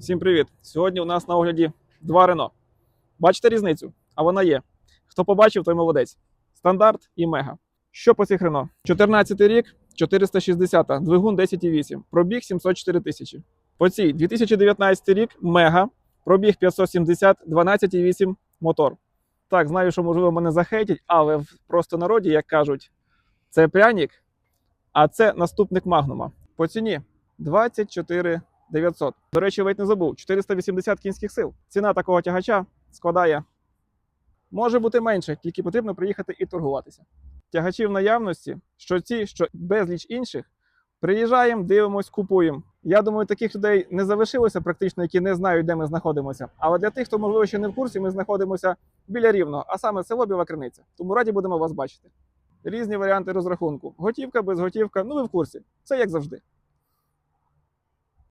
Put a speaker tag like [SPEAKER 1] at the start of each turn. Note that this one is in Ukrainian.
[SPEAKER 1] Всім привіт! Сьогодні у нас на огляді два Рено. Бачите різницю? А вона є. Хто побачив, той молодець. Стандарт і мега. Що по цих Рено? 14 рік, 460, двигун 10,8, пробіг 704 тисячі. По цій 2019 рік мега, пробіг 570, 12,8 мотор. Так, знаю, що можливо мене захейтять, але в просто народі, як кажуть, це прянік, а це наступник магнума. По ціні 24 900. До речі, ледь не забув 480 кінських сил. Ціна такого тягача складає. Може бути менше, тільки потрібно приїхати і торгуватися. Тягачі в наявності, що ці, що безліч інших. Приїжджаємо, дивимось, купуємо. Я думаю, таких людей не залишилося практично, які не знають, де ми знаходимося. Але для тих, хто можливо ще не в курсі, ми знаходимося біля рівного, а саме село Біла Криниця. Тому раді будемо вас бачити. Різні варіанти розрахунку: готівка, безготівка. Ну ви в курсі. Це як завжди.